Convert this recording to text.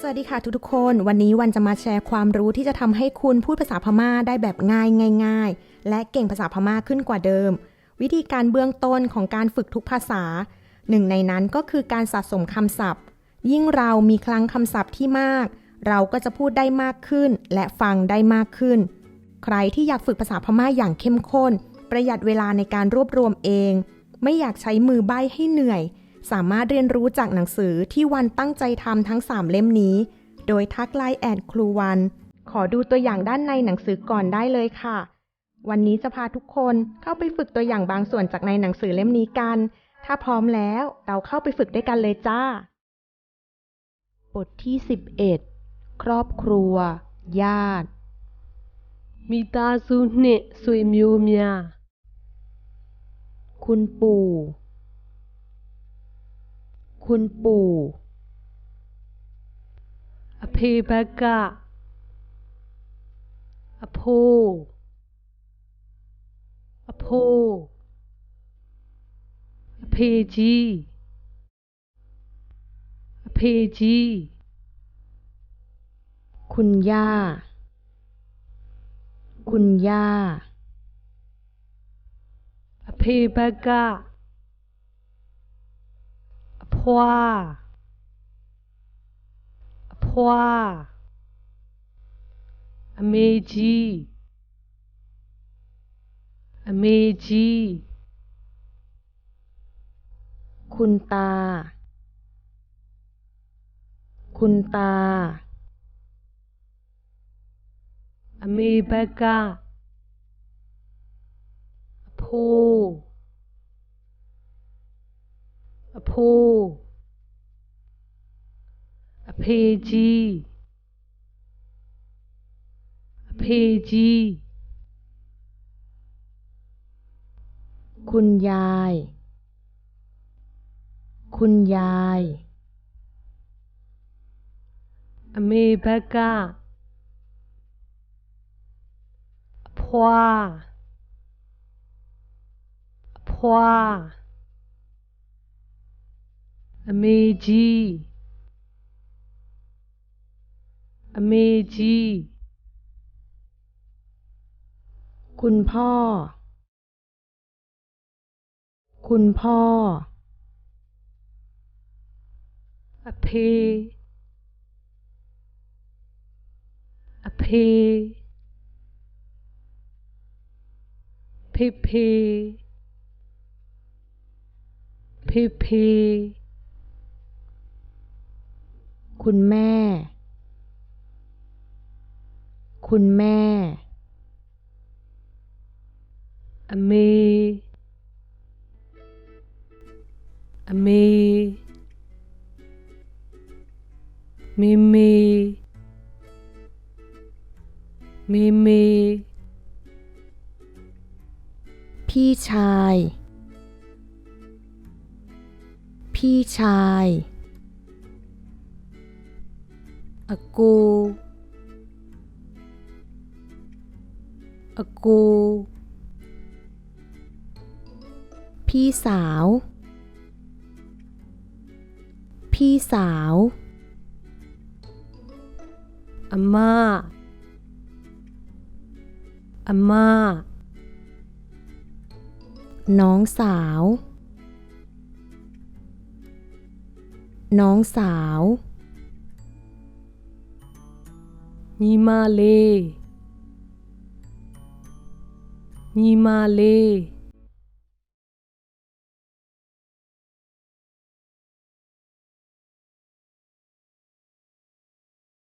สวัสดีค่ะทุกๆคน วันนี้วันจะมาแชร์ความรู้ที่จะทำให้คุณพูดภาษาพม่าได้แบบง่ายง่ายๆ และเก่งภาษาพม่าขึ้นกว่าเดิม วิธีการเบื้องต้นของการฝึกทุกภาษา หนึ่งในนั้นก็คือการสะสมคำศัพท์ ยิ่งเรามีคลังคำศัพท์ที่มาก เราก็จะพูดได้มากขึ้น และฟังได้มากขึ้น ใครที่อยากฝึกภาษาพม่าอย่างเข้มข้น ประหยัดเวลาในการรวบรวมเอง ไม่อยากใช้มือใบ้ให้เหนื่อย สามารถเรียนรู้จากหนังสือที่วันตั้งใจทำทั้ง 3 เล่มนี้ โดยทักไลน์แอดครูวัน ขอดูตัวอย่างด้านในหนังสือก่อนได้เลยค่ะ วันนี้จะพาทุกคนเข้าไปฝึกตัวอย่างบางส่วนจากในหนังสือเล่มนี้กัน ถ้าพร้อมแล้วเราเข้าไปฝึกได้กันเลยจ้า บทที่ 11 ครอบครัว ญาติมิตาซูเนสุยมิวเมียคุณปู่ คุณปู่ อภิบกะ อภูอภูอเพจีอเพจี คุณย่า คุณย่าอภิบกะ poids poids Meiji Meiji คุณตา คุณตา อเมบกาผู้ พูอเพจีเพจี คุณยาย คุณยายเมบกาพ่อพ่อ အမေကြီးအမေကြီး คุณพ่อ คุณพ่อ အဖေအဖေဖေဖေဖေဖေ คุณแม่ คุณแม่ อเม อเม มิมิ มิมิ พี่ชาย พี่ชาย aku aku พี่สาว พี่สาวอาม่าอาม่า น้องสาว น้องสาว ညီမလေးညီမလေး